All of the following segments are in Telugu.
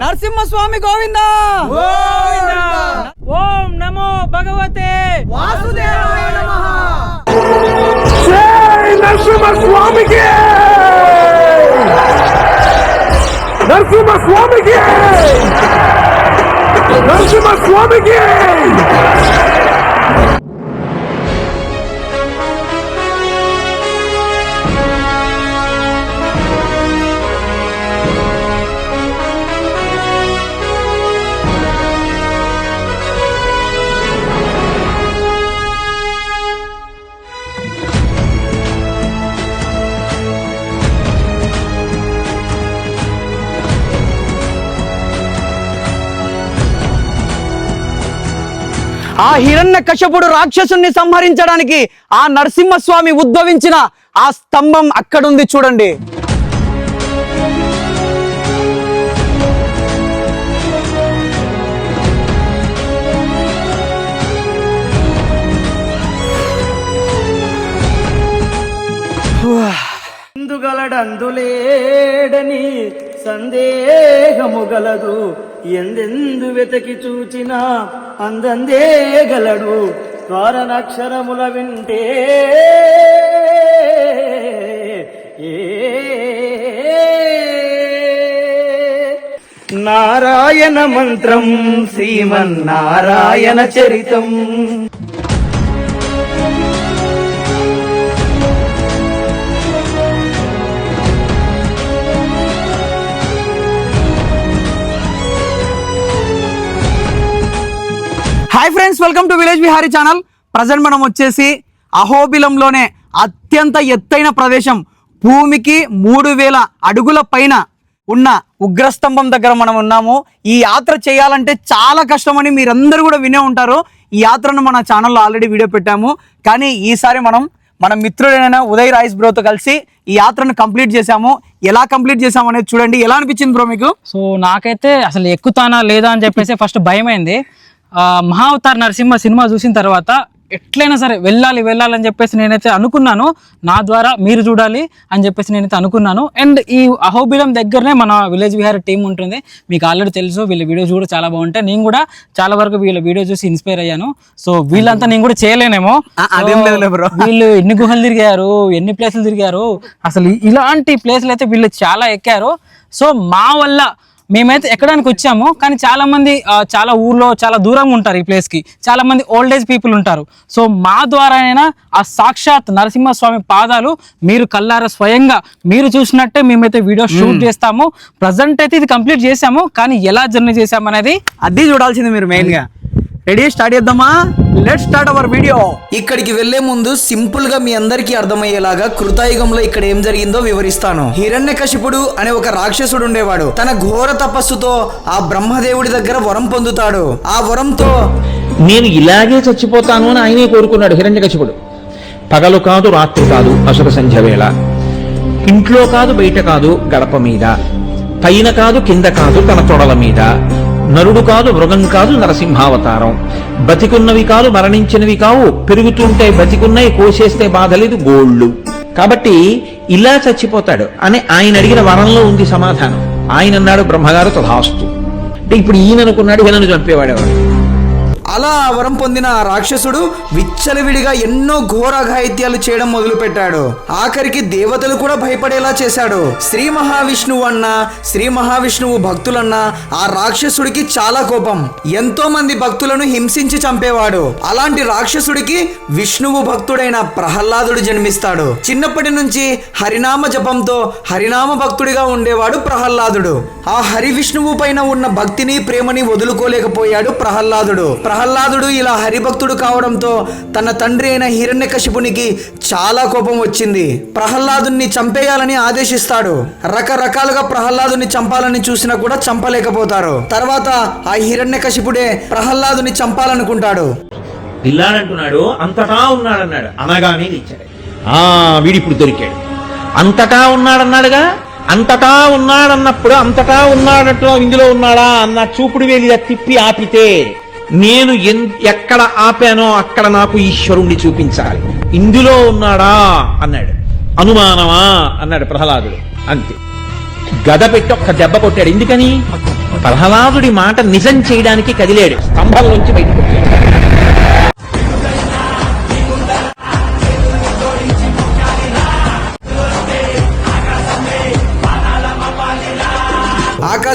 నరసింహస్వామి గోవింద! ఓం నమో భగవతే! వాసుదేవాయ నమః! నరసింహ స్వామికి నరసింహ స్వామికి ఆ హిరణ్య కశ్యపుడు రాక్షసుని సంహరించడానికి ఆ నరసింహస్వామి ఉద్భవించిన ఆ స్తంభం అక్కడుంది చూడండి. అందుగలడందులేడని సందేహము గలదు. ఎందెందు వెతకి చూచినా అందందే గలడు. కారణాక్షరముల వింటే నారాయణ మంత్రం శ్రీమన్నారాయణ చరితం. Hi friends welcome to village Vihari channel present మనం వచ్చేసి అహోబిలంలోనే అత్యంత ఎత్తైన ప్రదేశం. భూమికి మూడు వేల అడుగుల పైన ఉన్న ఉగ్రస్తంభం దగ్గర మనం ఉన్నాము. ఈ యాత్ర చేయాలంటే చాలా కష్టమని మీరందరూ కూడా వినే ఉంటారు. ఈ యాత్రను మన ఛానల్లో ఆల్రెడీ వీడియో పెట్టాము. కానీ ఈసారి మనం మన మిత్రుడైన ఉదయ్ రాయిస్ బ్రోతో కలిసి ఈ యాత్రను కంప్లీట్ చేశాము. ఎలా కంప్లీట్ చేసాము అనేది చూడండి. ఎలా అనిపించింది బ్రో మీకు? సో నాకైతే అసలు ఎక్కుతానా లేదా అని చెప్పేసి ఫస్ట్ భయం అయింది మహావతార్ నరసింహ సినిమా చూసిన తర్వాత ఎట్లయినా సరే వెళ్ళాలి వెళ్ళాలని చెప్పేసి నేనైతే అనుకున్నాను. నా ద్వారా మీరు చూడాలి అని చెప్పేసి నేనైతే అనుకున్నాను. అండ్ ఈ అహోబిలం దగ్గరనే మన విలేజ్ విహార్ టీం ఉంటుంది. మీకు ఆల్రెడీ తెలుసు వీళ్ళ వీడియోస్ కూడా చాలా బాగుంటాయి. నేను కూడా చాలా వరకు వీళ్ళ వీడియో చూసి ఇన్స్పైర్ అయ్యాను. సో వీళ్ళంతా నేను కూడా చేయలేనేమో. వీళ్ళు ఎన్ని గుహలు తిరిగారు ఎన్ని ప్లేసులు తిరిగారు. అసలు ఇలాంటి ప్లేసులు అయితే వీళ్ళు చాలా ఎక్కారు. సో మా వల్ల మేమైతే ఎక్కడానికి వచ్చాము కానీ చాలా మంది చాలా ఊర్లో చాలా దూరంగా ఉంటారు ఈ ప్లేస్కి. చాలా మంది ఓల్డ్ ఏజ్ పీపుల్ ఉంటారు. సో మా ద్వారానైనా ఆ సాక్షాత్ నరసింహస్వామి పాదాలు మీరు కల్లారా స్వయంగా మీరు చూసినట్టే మేమైతే వీడియో షూట్ చేస్తాము. ప్రజెంట్ అయితే ఇది కంప్లీట్ చేసాము కానీ ఎలా జర్నీ చేసాము అనేది అది చూడాల్సింది మీరు మెయిన్గా. రెడీ స్టార్ట్ చేద్దామా? లెట్ స్టార్ట్ అవర్ వీడియో ఇక్కడికి వెళ్ళే ముందు సింపుల్గా మీ అందరికీ అర్థమయ్యేలాగా కృతాయుగంలో ఇక్కడ ఏం జరిగిందో వివరిస్తాను. హిరణ్యకశిపుడు అనే ఒక రాక్షసుడు ఉండేవాడు. తన ఘోర తపస్సుతో ఆ బ్రహ్మదేవుడి దగ్గర వరం పొందుతాడు. ఆ వరంతో నేను ఇలాగే చచ్చిపోతాను అని ఆయనే కోరుకున్నాడు హిరణ్యకశిపుడు. పగలు కాదు రాత్రి కాదు అసుర సంధ్య వేళ. ఇంట్లో కాదు బయట కాదు గడప మీద. పైన కాదు కింద కాదు తన తొడల మీద. నరుడు కాదు మృగం కాదు నరసింహావతారం. బతికున్నవి కాదు మరణించినవి కావు. పెరుగుతుంటే బతికున్నాయి కోసేస్తే బాధ లేదు గోళ్ళు. కాబట్టి ఇలా చచ్చిపోతాడు అని ఆయన అడిగిన వరంలో ఉంది సమాధానం. ఆయన అన్నాడు బ్రహ్మగారు తథాస్తు. అంటే ఇప్పుడు ఈయన అనుకున్నాడు ఈయనను చంపేవాడేవాడు? అలా ఆ వరం పొందిన ఆ రాక్షసుడు విచ్చలవిడిగా ఎన్నో ఘోర అఘాయిత్యాలు చేయడం మొదలుపెట్టాడు. ఆఖరికి దేవతలు కూడా భయపడేలా చేశాడు. శ్రీ మహావిష్ణువు అన్న శ్రీ మహావిష్ణువు భక్తులన్నా ఆ రాక్షసుడికి చాలా కోపం. ఎంతో మంది భక్తులను హింసించి చంపేవాడు. అలాంటి రాక్షసుడికి విష్ణువు భక్తుడైన ప్రహ్లాదుడు జన్మిస్తాడు. చిన్నప్పటి నుంచి హరినామ జపంతో హరినామ భక్తుడిగా ఉండేవాడు ప్రహ్లాదుడు. ఆ హరి విష్ణువు పైన ఉన్న భక్తిని ప్రేమని వదులుకోలేకపోయాడు ప్రహ్లాదుడు. ప్రహ్లాదుడు ఇలా హరిభక్తుడు కావడంతో తన తండ్రి అయిన హిరణ్యకశిపునికి చాలా కోపం వచ్చింది. ప్రహ్లాదుని చంపేయాలని ఆదేశిస్తాడు. రకరకాలుగా ప్రహ్లాదుని చంపాలని చూసినా కూడా చంపలేకపోతారు. తర్వాత ఆ హిరణ్యకశిపుడే ప్రహ్లాదుని చంపాలనుకుంటాడు. పిల్లాడంటున్నాడు అంతటా ఉన్నాడన్నాడు. అనగానే ఇచ్చాడు ఆ వీడిప్పుడు దొరికాడు. అంతటా ఉన్నాడన్నాడుగా? అంతటా ఉన్నాడన్నప్పుడు అంతటా ఉన్నాడట్లో ఇందులో ఉన్నాడా? అన్న చూపుడు వేలి తిప్పి ఆపితే నేను ఎన్- ఎక్కడ ఆపానో అక్కడ నాకు ఈశ్వరుణ్ణి చూపించాలి. ఇందులో ఉన్నాడా? అన్నాడు. అనుమానమా? అన్నాడు ప్రహ్లాదుడు. అంతే. గద పెట్టి ఒక్క దెబ్బ కొట్టాడు. ఎందుకని? ప్రహ్లాదుడి మాట నిజం చేయడానికి కదిలాడు. స్తంభంలోంచి బయటకు వచ్చాడు.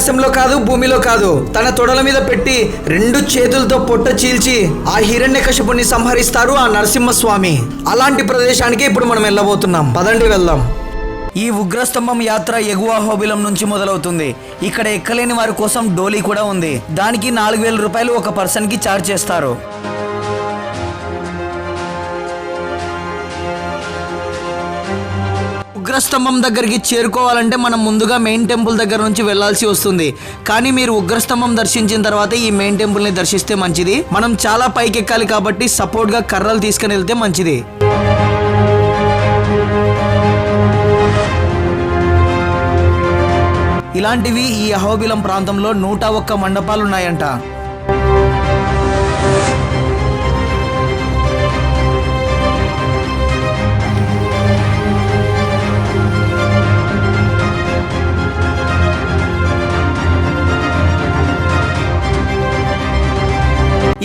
ఆకాశంలో కాదు భూమిలో కాదు. తన తొడల మీద పెట్టి రెండు చేతులతో పొట్ట చీల్చి ఆ హిరణ్యకశపుని సంహరిస్తారు ఆ నరసింహస్వామి. అలాంటి ప్రదేశానికి ఇప్పుడు మనం వెళ్ళబోతున్నాం. పదండి వెళ్దాం. ఈ ఉగ్రస్తంభం యాత్ర ఎగువ హోబిలం నుంచి మొదలవుతుంది. ఇక్కడ ఎక్కలేని వారి కోసం డోలీ కూడా ఉంది. దానికి నాలుగు వేల రూపాయలు ఒక పర్సన్కి చార్జ్ చేస్తారు. ఉగ్రస్తంభం దగ్గరికి చేరుకోవాలంటే మనం ముందుగా మెయిన్ టెంపుల్ దగ్గర నుంచి వెళ్ళాల్సి వస్తుంది. కానీ మీరు ఉగ్రస్తంభం దర్శించిన తర్వాత ఈ మెయిన్ టెంపుల్ని దర్శిస్తే మంచిది. మనం చాలా పైకి ఎక్కాలి కాబట్టి సపోర్ట్గా కర్రలు తీసుకుని వెళ్తే మంచిది. ఇలాంటివి ఈ అహోబిలం ప్రాంతంలో నూట ఒక్క మండపాలు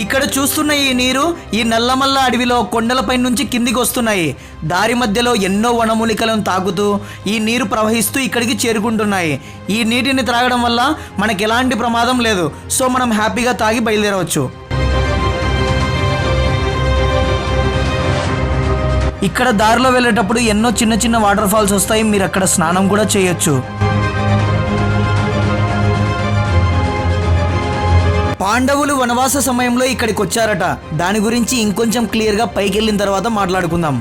ఇక్కడ చూస్తున్న ఈ నీరు ఈ నల్లమల్ల అడవిలో కొండలపై నుంచి కిందికి వస్తున్నాయి. దారి మధ్యలో ఎన్నో వనమూలికలను తాగుతూ ఈ నీరు ప్రవహిస్తూ ఇక్కడికి చేరుకుంటున్నాయి. ఈ నీటిని త్రాగడం వల్ల మనకి ఎలాంటి ప్రమాదం లేదు. సో మనం హ్యాపీగా తాగి బయలుదేరవచ్చు. ఇక్కడ దారిలో వెళ్ళేటప్పుడు ఎన్నో చిన్న చిన్న వాటర్ ఫాల్స్ వస్తాయి. మీరు అక్కడ స్నానం కూడా చేయొచ్చు. పాండవులు వనవాస సమయంలో ఇక్కడికి వచ్చారట దాని గురించి ఇంకొంచెం క్లియర్గా పైకి వెళ్ళిన తర్వాత మాట్లాడుకుందాం.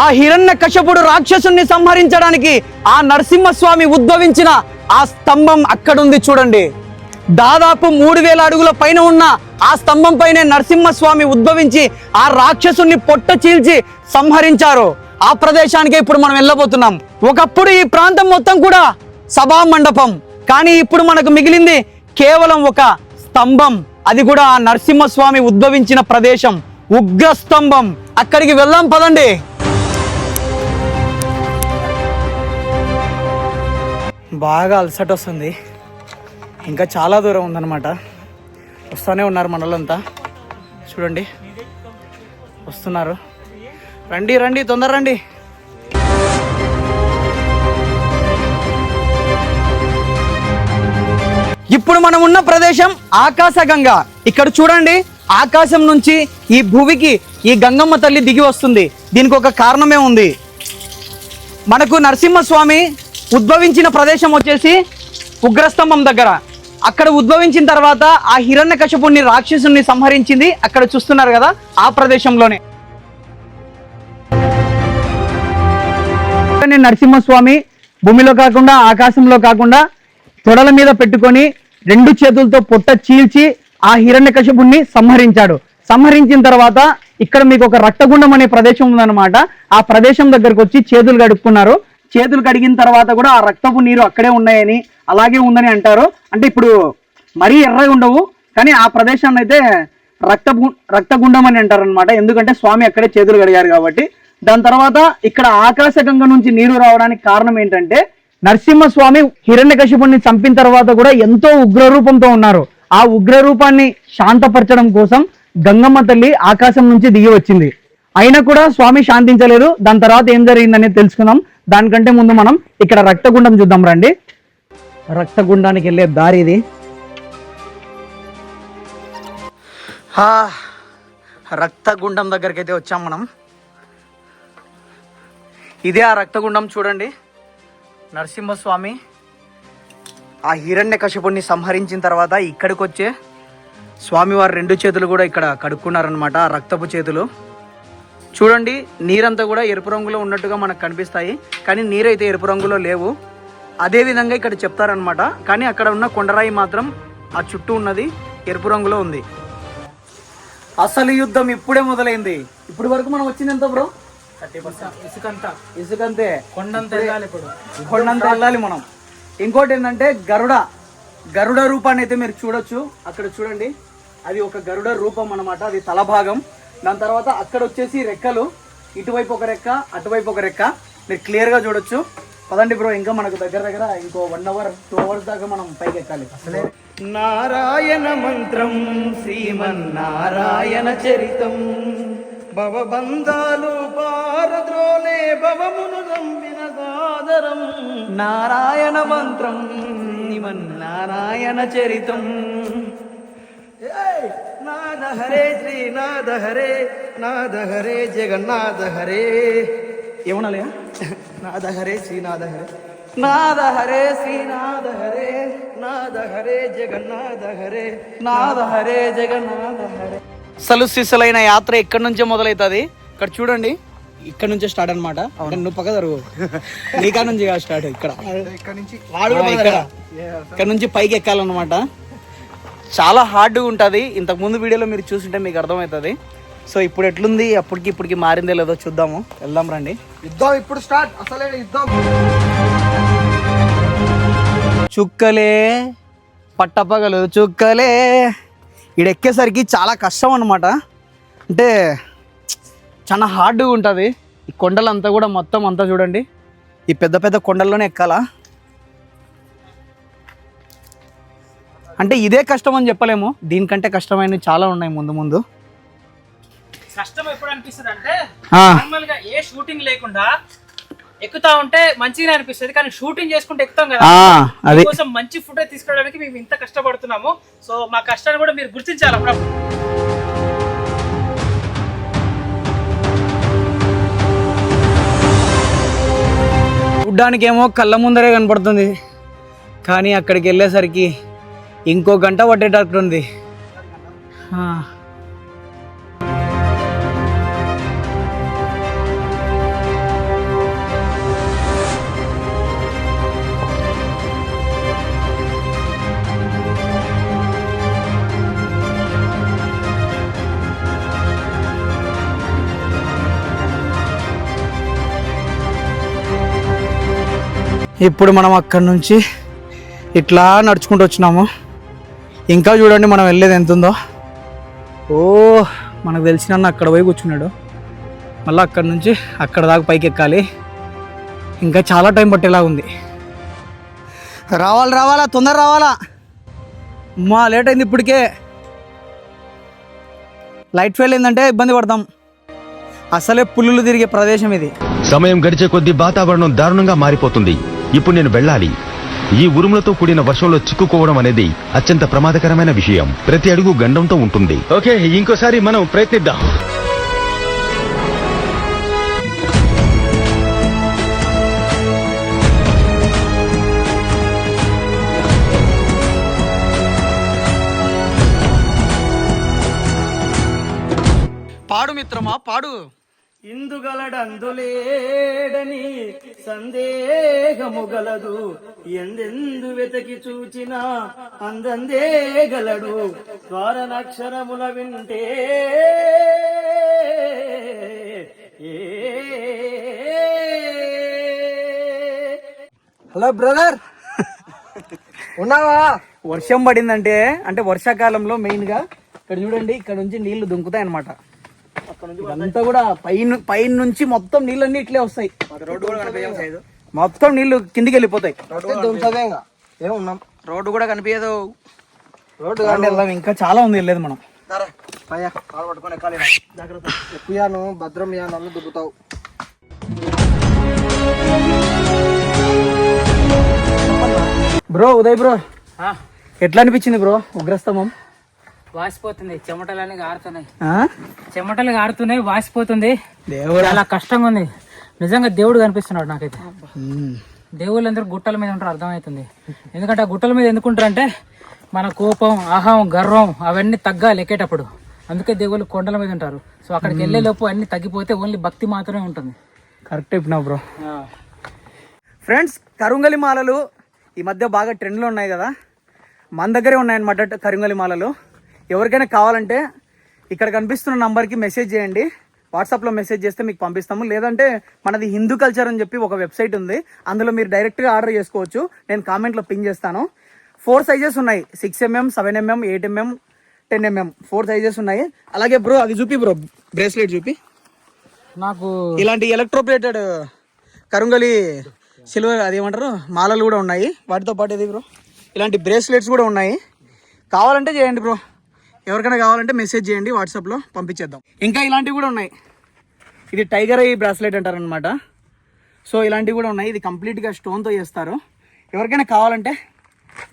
ఆ హిరణ్య కశపుడు రాక్షసుని సంహరించడానికి ఆ నరసింహస్వామి ఉద్భవించిన ఆ స్తంభం అక్కడుంది చూడండి. దాదాపు మూడు వేల అడుగుల పైన ఉన్న ఆ స్తంభం పైనే నరసింహస్వామి ఉద్భవించి ఆ రాక్షసుని పొట్ట చీల్చి సంహరించారు. ఆ ప్రదేశానికి ఇప్పుడు మనం వెళ్ళబోతున్నాం. ఒకప్పుడు ఈ ప్రాంతం మొత్తం కూడా సభా మండపం కానీ ఇప్పుడు మనకు మిగిలింది కేవలం ఒక స్తంభం. అది కూడా నరసింహస్వామి ఉద్భవించిన ప్రదేశం. ఉగ్ర స్తంభం. అక్కడికి వెళ్దాం పదండి. బాగా అలసట వస్తుంది. ఇంకా చాలా దూరం ఉందన్నమాట. వస్తూనే ఉన్నారు మనలంతా. చూడండి. వస్తున్నారు. రండి రండి తొందర రండి. ఇప్పుడు మనం ఉన్న ప్రదేశం ఆకాశగంగ. ఇక్కడ చూడండి ఆకాశం నుంచి ఈ భూమికి ఈ గంగమ్మ తల్లి దిగి వస్తుంది. దీనికి ఒక కారణమే ఉంది. మనకు నరసింహస్వామి ఉద్భవించిన ప్రదేశం వచ్చేసి ఉగ్రస్తంభం దగ్గర. అక్కడ ఉద్భవించిన తర్వాత ఆ హిరణ్య కశపుణ్ణి రాక్షసుని సంహరించింది అక్కడ చూస్తున్నారు కదా ఆ ప్రదేశంలోనే. నరసింహస్వామి భూమిలో కాకుండా ఆకాశంలో కాకుండా తొడల మీద పెట్టుకొని రెండు చేతులతో పొట్ట చీల్చి ఆ హిరణ్యకశపుణ్ణి సంహరించాడు. సంహరించిన తర్వాత ఇక్కడ మీకు ఒక రక్తగుండం అనే ప్రదేశం ఉందన్నమాట. ఆ ప్రదేశం దగ్గరకు వచ్చి చేతులు కడుక్కున్నారు. చేతులు కడిగిన తర్వాత కూడా ఆ రక్తపు నీరు అక్కడే ఉన్నాయని అలాగే ఉందని అంటారు. అంటే ఇప్పుడు మరీ ఎర్రగా ఉండవు కానీ ఆ ప్రదేశాన్ని అయితే రక్త రక్తగుండం అని అంటారు అనమాట ఎందుకంటే స్వామి అక్కడే చేతులు కడిగారు కాబట్టి. దాని తర్వాత ఇక్కడ ఆకాశగంగ నుంచి నీరు రావడానికి కారణం ఏంటంటే నరసింహస్వామి హిరణ్యకశిపుణ్ణి చంపిన తర్వాత కూడా ఎంతో ఉగ్రరూపంతో ఉన్నారు. ఆ ఉగ్ర రూపాన్ని శాంతపరచడం కోసం గంగమ్మ తల్లి ఆకాశం నుంచి దిగి వచ్చింది. అయినా కూడా స్వామి శాంతించలేదు. దాని తర్వాత ఏం జరిగిందనేది తెలుసుకుందాం. దానికంటే ముందు మనం ఇక్కడ రక్తగుండం చూద్దాం రండి. రక్తగుండానికి వెళ్ళే దారి ఇది. రక్తగుండం దగ్గరికి అయితే వచ్చాం మనం. ఇదే ఆ రక్తగుండం చూడండి. నరసింహస్వామి. ఆ హిరణ్య కశపుణ్ణి సంహరించిన తర్వాత ఇక్కడికి వచ్చే స్వామివారి రెండు చేతులు కూడా ఇక్కడ కడుక్కున్నారనమాట ఆ రక్తపు చేతులు. చూడండి నీరంతా కూడా ఎరుపు రంగులో ఉన్నట్టుగా మనకు కనిపిస్తాయి కానీ నీరైతే ఎరుపు రంగులో లేవు. అదే విధంగా ఇక్కడ చెప్తారనమాట కానీ అక్కడ ఉన్న కొండరాయి మాత్రం ఆ చుట్టూ ఉన్నది ఎరుపు రంగులో ఉంది. అసలు యుద్ధం ఇప్పుడే మొదలైంది. ఇప్పుడు వరకు మనం వచ్చింది ఎంత బ్రో? ఇసుకంతా. ఇసుకంతే. కొండంత వెళ్ళాలి ఇప్పుడు. కొండంత వెళ్ళాలి మనం. ఇంకోటి ఏంటంటే గరుడ. గరుడ రూపాన్ని అయితే మీరు చూడొచ్చు. అక్కడ చూడండి. అది ఒక గరుడ రూపం అన్నమాట. అది తల భాగం దాని తర్వాత అక్కడ వచ్చేసి రెక్కలు. ఇటువైపు ఒక రెక్క అటువైపు ఒక రెక్క. మీరు క్లియర్గా చూడొచ్చు. పదండి బ్రో ఇంకా మనకు దగ్గర దగ్గర ఇంకో వన్ అవర్ టూ అవర్స్ దాకా మనం పైకి ఎక్కాలి. అసలే. నారాయణ మంత్రం శ్రీమన్నారాయణ చరితం. భవబంధాలు పారద్రోలే భవమును నంబిన సాదరం. నారాయణ మంత్రం నారాయణ చరితం. నాద హరే శ్రీనాథ హరే నాద హరే జగన్నాథ హరే. ఏమనాలి నాద హరే శ్రీనాథ హరే. నాద హరే శ్రీనాథ హరే నాద హరే జగన్నాథ హరే నాద హరే జగన్నాథ హరే. సలుసిసలైన యాత్ర ఎక్కడి నుంచే మొదలవుతుంది ఇక్కడ చూడండి. ఇక్కడ నుంచే స్టార్ట్ అనమాట నువ్వు పక్క జరుగు. నీకా నుంచి స్టార్ట్ ఇక్కడ. ఇక్కడ నుంచి పైకి ఎక్కాలన్నమాట. చాలా హార్డ్గా ఉంటుంది. ఇంతకు ముందు వీడియోలో మీరు చూస్తుంటే మీకు అర్థమవుతుంది. సో ఇప్పుడు ఎట్లుంది? అప్పటికి ఇప్పటికి మారిందే లేదో చూద్దాము. వెళ్దాం రండి. యుద్ధం ఇప్పుడు స్టార్ట్ అసలే యుద్ధం. చుక్కలే పట్టపగలు చుక్కలే. ఈడ ఎక్కేసరికి చాలా కష్టం అనమాట అంటే చాలా హార్డ్గా ఉంటుంది. ఈ కొండలంతా కూడా మొత్తం అంతా చూడండి. ఈ పెద్ద పెద్ద కొండల్లోనే ఎక్కాలా? అంటే ఇదే కష్టం అని చెప్పలేము. దీనికంటే కష్టమైనవి చాలా ఉన్నాయి ముందు ముందు. కష్టం ఎప్పుడు అనిపిస్తుంది అంటే నార్మల్గా ఏ షూటింగ్ లేకుండా ఎక్కుతా ఉంటే మంచిగా అనిపిస్తుంది. కానీ షూటింగ్ చేసుకుంటే ఎక్కుతాం కదా. అది. కోసం మంచి ఫుడ్ తీసుకోవడానికి మేము ఇంత కష్టపడుతున్నాము. సో మా కష్టాన్ని కూడా మీరు గుర్తించాలి అప్పుడప్పుడు. చూడ్డానికేమో కళ్ళ ముందరే కనపడుతుంది. కానీ అక్కడికి వెళ్ళేసరికి ఇంకో గంట పట్టేటట్టు ఇప్పుడు మనం అక్కడి నుంచి ఇట్లా నడుచుకుంటూ వచ్చినాము. ఇంకా చూడండి మనం వెళ్ళేది ఎంత ఉందో ఓ మనకు తెలిసిన అక్కడ పోయి కూర్చున్నాడు. మళ్ళీ అక్కడి నుంచి అక్కడ దాకా పైకి ఎక్కాలి. ఇంకా చాలా టైం పట్టేలా ఉంది. రావాలి రావాలా తొందర రావాలా? మా లేట్ అయింది ఇప్పటికే. లైట్ ఫెయిల్ అయిందంటే ఇబ్బంది పడతాం. అసలే పుల్లులు తిరిగే ప్రదేశం ఇది. సమయం గడిచే కొద్దీ వాతావరణం దారుణంగా మారిపోతుంది. ఇప్పుడు నేను వెళ్ళాలి. ఈ ఉరుములతో కూడిన వర్షంలో చిక్కుకోవడం అనేది అత్యంత ప్రమాదకరమైన విషయం. ప్రతి అడుగు గండంతో ఉంటుంది. ఓకే ఇంకోసారి మనం ప్రయత్నిద్దాం. పాడు మిత్రమా పాడు. ఇందుగలడందులేడని సందేహము గలదు ఎందెందు వెతకి చూచిన అందందే గలడు. కారణాక్షరముల వింటే ఏ హలో బ్రదర్. ఉన్నావా? వర్షం పడిందంటే అంటే వర్షాకాలంలో మెయిన్గా ఇక్కడ చూడండి ఇక్కడ నుంచి నీళ్ళు దుంకుతాయి అనమాట ఇదంతా కూడా పైన పైన నుంచి మొత్తం నీళ్ళన్నీ ఇట్లే వస్తాయి. రోడ్డు కూడా కనిపించదు మొత్తం నీళ్ళు కిందికి వెళ్ళిపోతాయి. ఏమున్నాం? రోడ్డు కూడా కనిపించదు. రోడ్డు రండి వెళ్దాం. ఇంకా చాలా ఉంది వెళ్ళేది మనం. పయ్యా కాలు పట్టుకొని ఎక్కాలి జాగ్రత్త. ఎక్కుయాను భద్రం యా నన్ను దుబ్బుతావు. Bro Uday bro. ఎట్లా అనిపించింది బ్రో ఉగ్రస్తంభం? వాసిపోతుంది. చెమటలన్నీ గారుతున్నాయి. ఆ? చెమటలు గారుతున్నాయి వాసిపోతుంది. దేవుడా. చాలా కష్టంగా ఉంది. నిజంగా దేవుడు కనిపిస్తున్నాడు నాకైతే. ఉమ్. దేవుళ్ళందరూ గుట్టల మీద ఉంటారు అర్థమవుతుంది. ఎందుకంటే ఆ గుట్టల మీద ఎందుకుంటారు అంటే మన కోపం అహం గర్వం అవన్నీ తగ్గాలి ఎక్కేటప్పుడు. అందుకే దేవుళ్ళు కొండల మీద ఉంటారు. సో అక్కడికి వెళ్ళే లోపు అన్ని తగ్గిపోతే ఓన్లీ భక్తి మాత్రమే ఉంటుంది. కరెక్ట్ చెప్పినావు బ్రో. ఫ్రెండ్స్ కరుంగలి మాలలు ఈ మధ్య బాగా ట్రెండ్లో ఉన్నాయి కదా? మన దగ్గరే ఉన్నాయన్నమాట కరుంగలి మాలలు. ఎవరికైనా కావాలంటే ఇక్కడ కనిపిస్తున్న నంబర్కి మెసేజ్ చేయండి. వాట్సాప్లో మెసేజ్ చేస్తే మీకు పంపిస్తాము. లేదంటే మనది హిందూ కల్చర్ అని చెప్పి ఒక వెబ్సైట్ ఉంది. అందులో మీరు డైరెక్ట్గా ఆర్డర్ చేసుకోవచ్చు. నేను కామెంట్లో పిన్ చేస్తాను. ఫోర్ సైజెస్ ఉన్నాయి. Six MM seven MM eight MM ten MM. Four sizes ఉన్నాయి. అలాగే బ్రో అది చూపి బ్రో. బ్రేస్లెట్ చూపి. నాకు ఇలాంటి ఎలక్ట్రోప్లేటెడ్ కరుంగలి సిల్వర్ అదేమంటారు? మాలలు కూడా ఉన్నాయి. వాటితో పాటు ఇది బ్రో? ఇలాంటి బ్రేస్లెట్స్ కూడా ఉన్నాయి. కావాలంటే చేయండి బ్రో. ఎవరికైనా కావాలంటే మెసేజ్ చేయండి వాట్సాప్లో పంపించేద్దాం. ఇంకా ఇలాంటివి కూడా ఉన్నాయి. ఇది టైగర్ ఐ బ్రాస్లెట్ అంటారనమాట సో ఇలాంటివి కూడా ఉన్నాయి. ఇది కంప్లీట్గా స్టోన్తో చేస్తారు. ఎవరికైనా కావాలంటే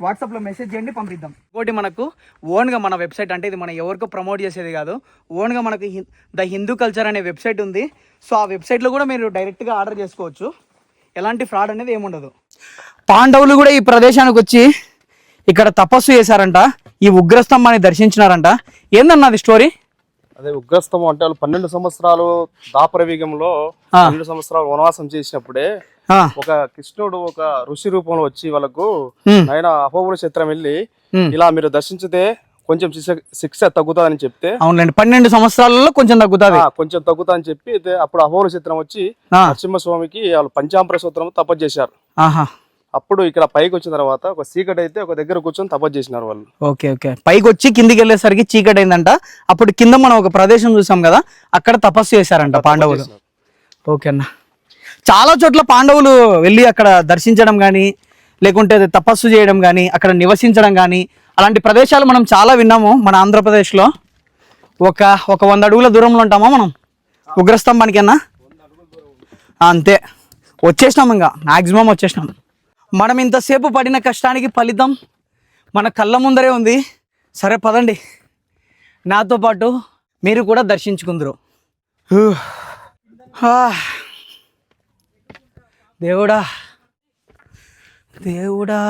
వాట్సాప్లో మెసేజ్ చేయండి పంపిద్దాం. ఇంకోటి మనకు ఓన్గా మన వెబ్సైట్ అంటే ఇది మనం ఎవరికో ప్రమోట్ చేసేది కాదు. ఓన్గా మనకు ద హిందూ కల్చర్ అనే వెబ్సైట్ ఉంది. సో ఆ వెబ్సైట్లో కూడా మీరు డైరెక్ట్గా ఆర్డర్ చేసుకోవచ్చు. ఎలాంటి ఫ్రాడ్ అనేది ఏముండదు. పాండవులు కూడా ఈ ప్రదేశానికి వచ్చి ఇక్కడ తపస్సు చేశారంట. ఈ ఉగ్రస్తంభాన్ని దర్శించినారంట ఏందన్నది స్టోరీ అదే ఉగ్రస్తం అంటే వాళ్ళు పన్నెండు సంవత్సరాలు దాపరవేగంలో. పన్నెండు సంవత్సరాలు వనవాసం చేసినప్పుడే ఒక కృష్ణుడు ఒక ఋషి రూపంలో వచ్చి వాళ్ళకు. ఆయన అహోబుల క్షేత్రం వెళ్ళి. ఇలా మీరు దర్శించితే కొంచెం శిక్ష శిక్ష తగ్గుతుందని చెప్తే అవునులేండి పన్నెండు సంవత్సరాలలో కొంచెం తగ్గుతుంది కొంచెం తగ్గుతా అని చెప్పి అప్పుడు అహోబుల క్షేత్రం వచ్చి. నరసింహస్వామికి వాళ్ళు పంచాంబర సూత్రం తపస్సు చేశారు ఆహా అప్పుడు ఇక్కడ పైకి వచ్చిన తర్వాత ఒక సీకట్ అయితే ఒక దగ్గర కూర్చొని తపస్సు చేసినారు వాళ్ళు. Okay okay. పైకి వచ్చి కిందికి వెళ్ళేసరికి చీకటి అయిందంట. అప్పుడు కింద మనం ఒక ప్రదేశం చూసాం కదా అక్కడ తపస్సు చేశారంట పాండవులు. ఓకే అన్న. చాలా చోట్ల పాండవులు వెళ్ళి అక్కడ దర్శించడం కానీ లేకుంటే తపస్సు చేయడం కానీ అక్కడ నివసించడం కానీ అలాంటి ప్రదేశాలు మనం చాలా విన్నాము మన ఆంధ్రప్రదేశ్లో. ఒక ఒక వంద అడుగుల దూరంలో ఉంటామా మనం? ఉగ్రస్తంభానికి అన్నా అంతే. వచ్చేసినాం ఇంకా. మ్యాక్సిమం వచ్చేసినాం. మనం ఇంతసేపు పడిన కష్టానికి ఫలితం మన కళ్ళ ముందరే ఉంది. సరే పదండి. నాతో పాటు మీరు కూడా దర్శించుకుందరు. దేవుడా. దేవుడా.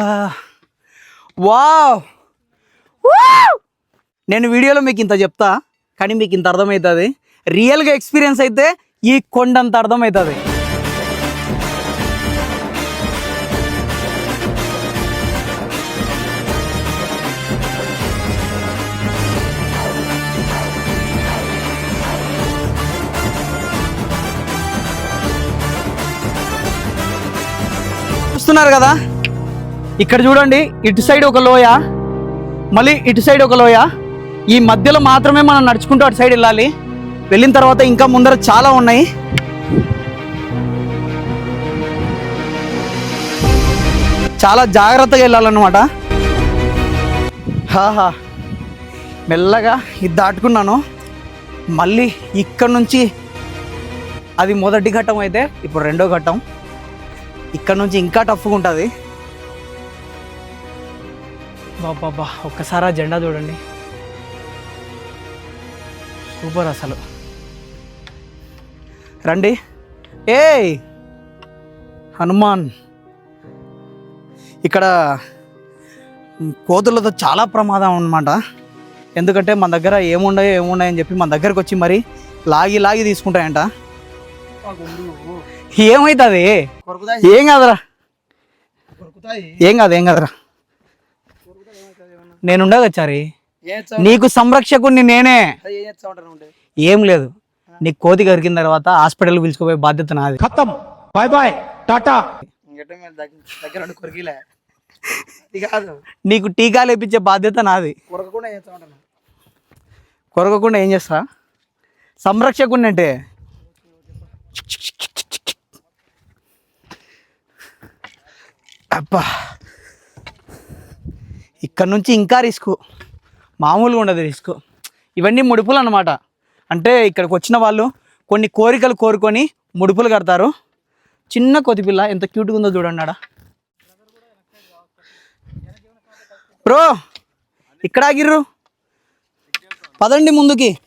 వావ్. వావ్! నేను వీడియోలో మీకు ఇంత చెప్తా కానీ మీకు ఇంత అర్థమవుతుంది. రియల్గా ఎక్స్పీరియన్స్ అయితే ఈ కొండంత అర్థమవుతుంది. చూస్తున్నారు కదా? ఇక్కడ చూడండి ఇటు సైడ్ ఒక లోయ మళ్ళీ ఇటు సైడ్ ఒక లోయ. ఈ మధ్యలో మాత్రమే మనం నడుచుకుంటూ అటు సైడ్ వెళ్ళాలి. వెళ్ళిన తర్వాత ఇంకా ముందర చాలా ఉన్నాయి. చాలా జాగ్రత్తగా వెళ్ళాలన్నమాట. హాహా. మెల్లగా ఇది దాటుకున్నాను. మళ్ళీ ఇక్కడ నుంచి అది మొదటి ఘట్టం అయితే ఇప్పుడు రెండో ఘట్టం. ఇక్కడ నుంచి ఇంకా టఫ్గా ఉంటుంది. బాబా ఒక్కసారి ఆ జెండా చూడండి. సూపర్ అసలు. రండి. ఏయ్! హనుమాన్. ఇక్కడ కోతులతో చాలా ప్రమాదం అన్నమాట. ఎందుకంటే మన దగ్గర ఏముండయో ఏముండయని చెప్పి మన దగ్గరకు వచ్చి మరి లాగి లాగి తీసుకుంటాయంట. ఏమవుతుంది ఏం కాదురా. ఏం కాదు ఏం కాదురా. నేనుండగా చారి నీకు సంరక్షకుడిని నేనే. ఏం లేదు. నీకు కోతి కరికిన తర్వాత హాస్పిటల్ పిలుచుకుపోయే బాధ్యత నాది. ఉండి కొరికిలే. అది కాదు. నీకు టీకాలు వేయించే బాధ్యత నాది. కొరకకుండా ఏం చేస్తా? సంరక్షకుడిని అంటే. అబ్బా. ఇక్కడ నుంచి ఇంకా రిస్క్. మామూలుగా ఉండదు రిస్క్. ఇవన్నీ ముడుపులు అన్నమాట. అంటే ఇక్కడికి వచ్చిన వాళ్ళు కొన్ని కోరికలు కోరుకొని ముడుపులు కడతారు. చిన్న కొతిపిల్ల ఎంత క్యూట్గా ఉందో చూడండి ఆడ. బ్రో ఇక్కడ ఆగిర్రు. పదండి ముందుకి.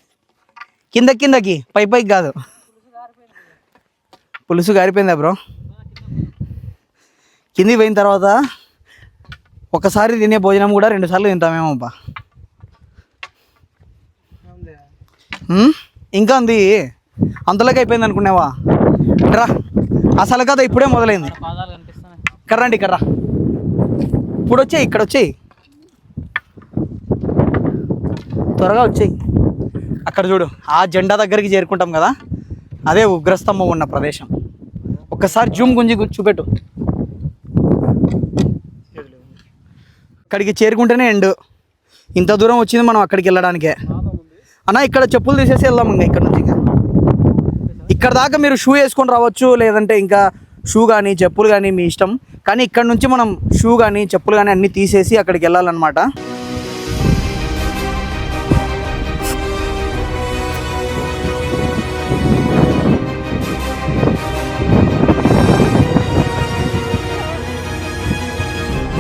కింద కిందకి. పై పైకి కాదు. పులుసు గారిపోయిందా బ్రో? కిందికి పోయిన తర్వాత ఒకసారి తినే భోజనం కూడా రెండు సార్లు తింటామేమో అబ్బా. ఇంకా ఉంది. అంతలోకి అయిపోయింది అనుకునేవా రా. అసలు కథ ఇప్పుడే మొదలైంది. పాదాలు కనిపిస్తున్నాయి ఇక్కడ రండి ఇక్కడ రా. ఇప్పుడు వచ్చేయి ఇక్కడ వచ్చాయి. త్వరగా వచ్చేయి. అక్కడ చూడు ఆ జెండా దగ్గరికి చేరుకుంటాం కదా? అదే ఉగ్రస్తంభం ఉన్న ప్రదేశం. ఒక్కసారి జూమ్ గుంజి చూపెట్టు. అక్కడికి చేరుకుంటేనే ఎండ్. ఇంత దూరం వచ్చింది మనం అక్కడికి వెళ్ళడానికే. అన్న ఇక్కడ చెప్పులు తీసేసి వెళ్దాం ఇంకా ఇక్కడ నుంచి ఇంకా. ఇక్కడ దాకా మీరు షూ వేసుకొని రావచ్చు లేదంటే ఇంకా షూ కానీ చెప్పులు కానీ మీ ఇష్టం. కానీ ఇక్కడ నుంచి మనం షూ కానీ చెప్పులు కానీ అన్నీ తీసేసి అక్కడికి వెళ్ళాలన్నమాట.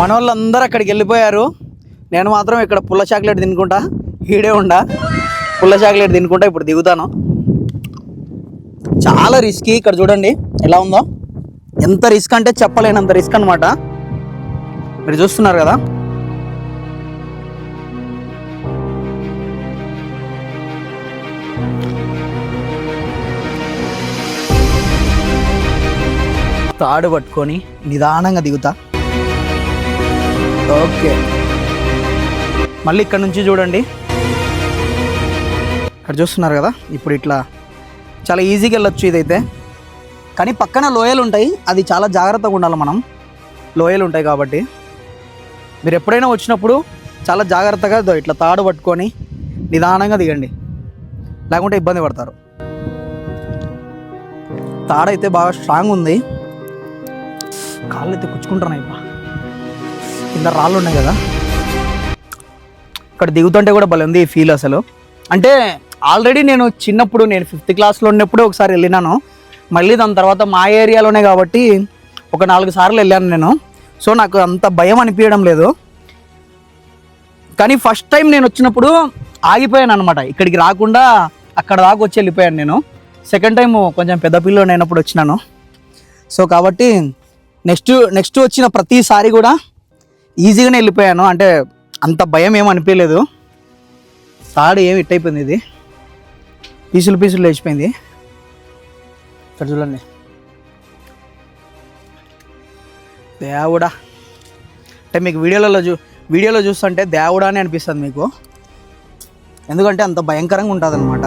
మన వాళ్ళందరూ అక్కడికి వెళ్ళిపోయారు. నేను మాత్రం ఇక్కడ పుల్ల చాక్లెట్ తినుకుంటా ఈడే ఉండా. పుల్ల చాక్లెట్ తినుకుంటా ఇప్పుడు దిగుతాను. చాలా రిస్కీ ఇక్కడ చూడండి ఎలా ఉందో. ఎంత రిస్క్ అంటే చెప్పలేనంత రిస్క్ అనమాట మీరు చూస్తున్నారు కదా. తాడు పట్టుకొని నిదానంగా దిగుతా. ఓకే. మళ్ళీ ఇక్కడ నుంచి చూడండి. ఇక్కడ చూస్తున్నారు కదా? ఇప్పుడు ఇట్లా చాలా ఈజీగా వెళ్ళొచ్చు ఇదైతే. కానీ పక్కన లోయలు ఉంటాయి. అది చాలా జాగ్రత్తగా ఉండాలి మనం. లోయలు ఉంటాయి కాబట్టి. మీరు ఎప్పుడైనా వచ్చినప్పుడు చాలా జాగ్రత్తగా ఇట్లా తాడు పట్టుకొని నిదానంగా దిగండి. లేకుంటే ఇబ్బంది పడతారు. తాడైతే బాగా స్ట్రాంగ్ ఉంది. కాళ్ళు అయితే కుచ్చుకుంటున్నాయి బా. కింద రాళ్ళు ఉన్నాయి కదా. ఇక్కడ దిగుతుంటే కూడా భలే ఉంది ఫీల్ అసలు. అంటే ఆల్రెడీ నేను చిన్నప్పుడు నేను ఫిఫ్త్ క్లాస్లో ఉన్నప్పుడు ఒకసారి వెళ్ళినాను. మళ్ళీ దాని తర్వాత మా ఏరియాలోనే కాబట్టి ఒక నాలుగు సార్లు వెళ్ళాను నేను. సో నాకు అంత భయం అనిపించడం లేదు. కానీ ఫస్ట్ టైం నేను వచ్చినప్పుడు ఆగిపోయాను అనమాట ఇక్కడికి రాకుండా అక్కడ దాకా వచ్చి వెళ్ళిపోయాను నేను. సెకండ్ టైం కొంచెం పెద్ద పిల్లని అయినప్పుడు వచ్చినాను. సో కాబట్టి నెక్స్ట్ నెక్స్ట్ వచ్చిన ప్రతిసారి కూడా ఈజీగానే వెళ్ళిపోయాను. అంటే అంత భయం ఏం అనిపించలేదు. తాడు ఏమి ఇట్ అయిపోయింది ఇది. పీసులు పీసులు లేచిపోయింది. ఇక్కడ చూడండి. దేవుడా. అంటే మీకు వీడియోలలో చూ వీడియోలో చూస్తుంటే దేవుడా అని అనిపిస్తుంది మీకు. ఎందుకంటే అంత భయంకరంగా ఉంటుంది అనమాట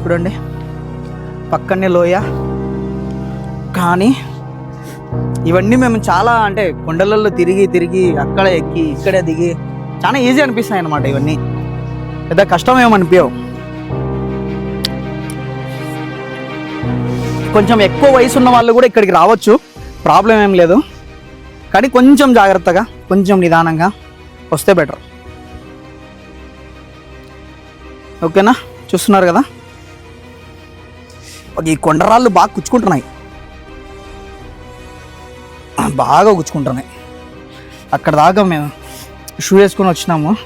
చూడండి. పక్కనే లోయ. కానీ ఇవన్నీ మేము చాలా అంటే కొండలలో తిరిగి తిరిగి అక్కడ ఎక్కి ఇక్కడే దిగి చాలా ఈజీ అనిపిస్తాయి అన్నమాట ఇవన్నీ. పెద్ద కష్టం ఏమనిపించవు కొంచెం ఎక్కువ వయసు ఉన్న వాళ్ళు కూడా ఇక్కడికి రావచ్చు. ప్రాబ్లం ఏం లేదు. కానీ కొంచెం జాగ్రత్తగా కొంచెం నిదానంగా వస్తే బెటర్ ఓకేనా చూస్తున్నారు కదా? ఈ కొండరాళ్ళు బాగా కుచ్చుకుంటున్నాయి. బాగా గుచ్చుకుంటున్నాయి అక్కడ దాకా మేము షూ వేసుకొని వచ్చినాము.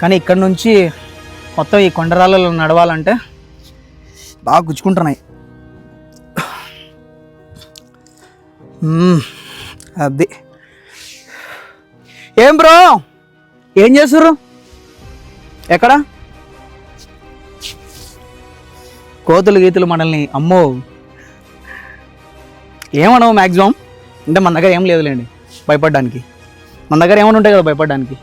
కానీ ఇక్కడ నుంచి మొత్తం ఈ కొండరాళ్ళలో నడవాలంటే బాగా గుచ్చుకుంటున్నాయి అది. ఏం బ్రో? ఏం చేస్తుర్రు? ఎక్కడ? కోతులు గీతులు మనల్ని అమ్మో. ఏమనవు మ్యాక్సిమం అంటే మన దగ్గర ఏం లేదులేండి భయపడడానికి. మన దగ్గర ఏమైనా ఉంటాయి కదా భయపడడానికి.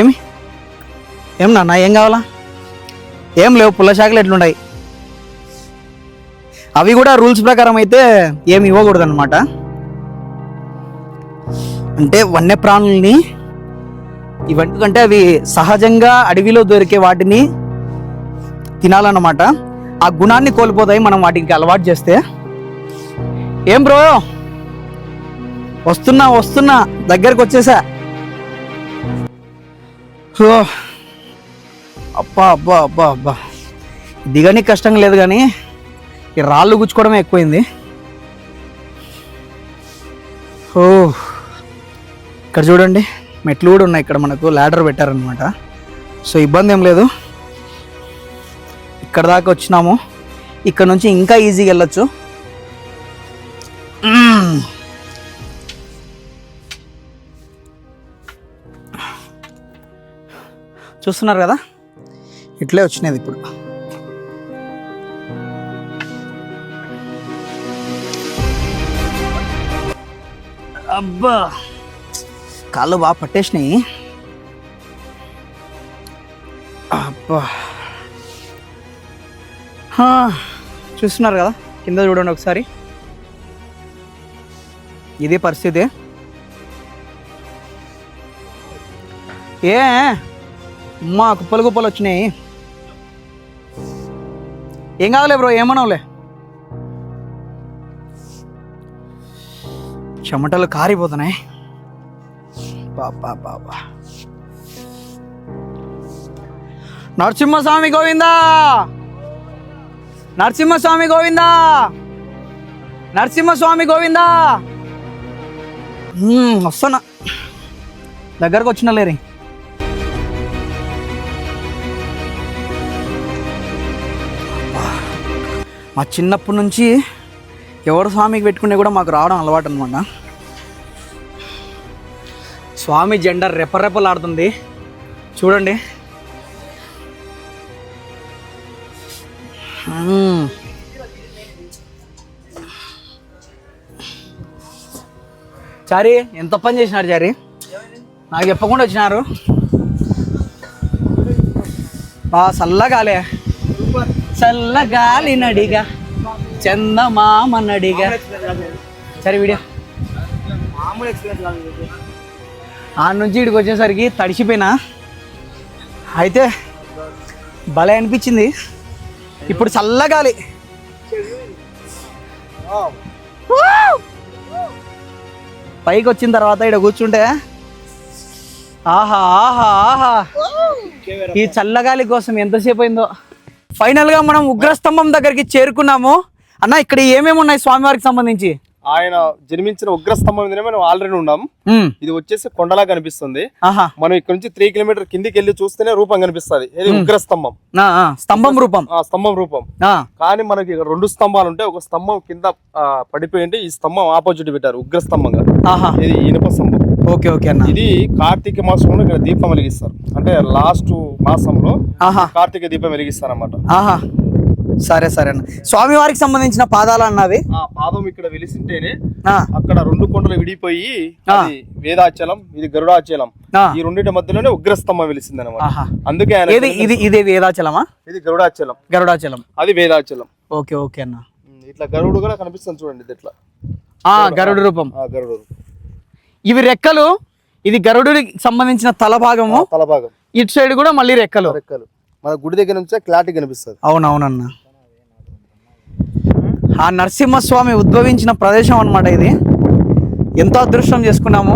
ఏమి? ఏం నాన్న ఏం కావాలా? ఏం లేవు పుల్ల శాఖలు ఎట్లున్నాయి అవి కూడా రూల్స్ ప్రకారం అయితే ఏమి ఇవ్వకూడదు అనమాట అంటే వన్యప్రాణుల్ని ఇవంటికంటే అవి సహజంగా అడవిలో దొరికే వాటిని తినాలన్నమాట. ఆ గుణాన్ని కోల్పోతాయి మనం వాటికి అలవాటు చేస్తే. ఏం బ్రో? వస్తున్నా వస్తున్నా దగ్గరకు వచ్చేసా. అబ్బా అబ్బా అబ్బా అబ్బా. దిగని కష్టం లేదు కానీ ఈ రాళ్ళు గుచ్చుకోవడమే ఎక్కువైంది. ఓ ఇక్కడ చూడండి మెట్లు కూడా ఉన్నాయి ఇక్కడ మనకు ల్యాడర్ పెట్టారనమాట సో ఇబ్బంది ఏం లేదు. ఇక్కడ దాకా వచ్చినాము. ఇక్కడ నుంచి ఇంకా ఈజీగా వెళ్ళొచ్చు. చూస్తున్నారు కదా? ఇట్లే వచ్చినది ఇప్పుడు. అబ్బా! కాళ్ళు బాగా పట్టేసినాయి. అబ్బా! చూస్తున్నారు కదా కింద చూడండి ఒకసారి. ఇదే పరిస్థితి. ఏ మా కుప్పలు కుప్పలు వచ్చినాయి. ఏం కావాలే బ్రో ఏమనవులే. చెమటలు కారిపోతున్నాయి. బాబా బాబా నరసింహస్వామి గోవిందా! నరసింహస్వామి గోవిందా? నరసింహస్వామి గోవిందా? వస్తున్నా. దగ్గరకు వచ్చిన లేరి. మా చిన్నప్పటి నుంచి ఎవరు స్వామికి పెట్టుకునే కూడా మాకు రావడం అలవాటు అనమాట స్వామి జెండా రెపరెపలాడుతుంది. చూడండి. చారి ఎంత పని చేసినారు చారి? నాకు చెప్పకుండా వచ్చినారు. బా చల్లగాలే. చల్లగాలి నడిగా. చందమామ నడిగా. సరే వీడియో. ఆ నుంచి ఇక్కడికి వచ్చేసరికి తడిసిపోయినా. అయితే భలే అనిపించింది. ఇప్పుడు చల్లగాలి. పైకి వచ్చిన తర్వాత ఇక్కడ కూర్చుంటే ఆహా ఆహా ఆహా. ఈ చల్లగాలి కోసం ఎంతసేపు అయిందో. ఫైనల్గా మనం ఉగ్రస్తంభం దగ్గరికి చేరుకున్నాము. అన్న ఇక్కడ ఏమేమి ఉన్నాయి స్వామివారికి సంబంధించి? ఆయన జన్మించిన ఉగ్రస్తంభం మీదనే మనం ఆల్రెడీ ఉన్నాం. ఇది వచ్చేసి కొండలా కనిపిస్తుంది. మనం ఇక్కడ నుంచి త్రీ కిలోమీటర్ కిందికి వెళ్ళి చూస్తేనే రూపం కనిపిస్తుంది. ఇది ఉగ్రస్తంభం. స్తంభం రూపం. ఆ స్తంభం రూపం. కానీ మనకి ఇక్కడ రెండు స్తంభాలు ఉంటాయి ఒక స్తంభం కింద ఆ, పడిపోయి ఉంటే ఈ స్తంభం ఆపోజిట్ పెట్టారు ఉగ్ర స్తంభంగా ఆహా. ఇది ఇనుప స్తంభం. ఓకే ఓకే అన్న. ఇది కార్తీక మాసంలో ఇక్కడ దీపం వెలిగిస్తారు. అంటే లాస్ట్ మాసంలో ఆహా. కార్తీక దీపం వెలిగిస్తారు అన్నమాట సరే సరే అన్న. స్వామివారికి సంబంధించిన పాదాలు అన్నవి? ఆ పాదం ఇక్కడ వెలిసింటేనే ఆ, అక్కడ రెండు కొండలు విడిపోయి ఆ. అది వేదాచలం ఇది గరుడాచలం. ఆ. ఈ రెండింటి మధ్యలోనే ఉగ్రస్తంభం వెలిసింది అనమాట ఆహా. అందుకే ఆయన ఏది ఇది ఇదే వేదాచలమా? ఇది గరుడాచలం. గరుడాచలం. అది వేదాచలం. ఓకే ఓకే అన్న. ఉమ్, ఇట్లా గరుడు కూడా కనిపిస్తుంది చూడండి ఇది ఇట్లా. ఆ గరుడు రూపం. ఆ గరుడు ఇవి రెక్కలు ఇది గరుడుకి సంబంధించిన తల భాగము తల భాగం ఇటు సైడ్ కూడా మళ్ళీ రెక్కలు. రెక్కలు. మన గుడి దగ్గర నుంచే క్లారిటీ కనిపిస్తుంది. అవునవునన్న. ఆ నరసింహస్వామి ఉద్భవించిన ప్రదేశం అన్నమాట ఇది. ఎంతో అదృష్టం చేసుకున్నాము.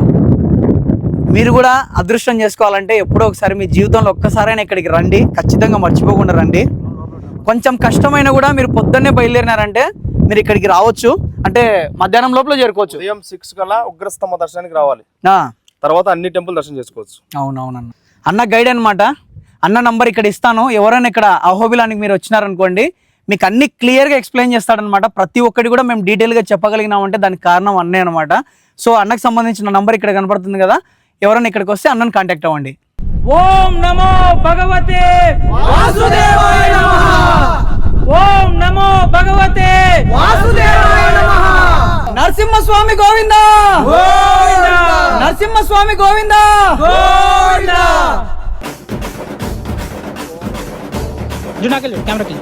మీరు కూడా అదృష్టం చేసుకోవాలంటే ఎప్పుడో ఒకసారి మీ జీవితంలో ఒక్కసారైనా ఇక్కడికి రండి. ఖచ్చితంగా మర్చిపోకుండా రండి. కొంచెం కష్టమైనా కూడా మీరు పొద్దున్నే బయలుదేరినారంటే మీరు ఇక్కడికి రావచ్చు. అంటే మధ్యాహ్నం లోపల చేరుకోవచ్చు. ఉదయం సిక్స్ కల్లా ఉగ్రస్తంభ దర్శనానికి రావాలి. తర్వాత అన్ని టెంపుల్ దర్శనం చేసుకోవచ్చు. అవునవునన్న. అన్న గైడ్ అన్నమాట. అన్న నంబర్ ఇక్కడ ఇస్తాను. ఎవరైనా ఇక్కడ అహోబిలానికి మీరు వచ్చినారనుకోండి మీకు అన్ని క్లియర్గా ఎక్స్ప్లెయిన్ చేస్తాడనమాట. ప్రతి ఒక్కటి కూడా మేము డీటెయిల్గా చెప్పగలిగినామంటే దానికి కారణం అన్నే అనమాట. సో అన్నకు సంబంధించిన నంబర్ ఇక్కడ కనపడుతుంది కదా. ఎవరైనా ఇక్కడికి వస్తే అన్నను కాంటాక్ట్ అవ్వండి. ఓం నమో భగవతే వాసుదేవాయ ఓం నమో భగవతే నరసింహస్వామి గోవింద! నరసింహస్వామి గోవింద! జునాకెళ్ళి కెమెరాకి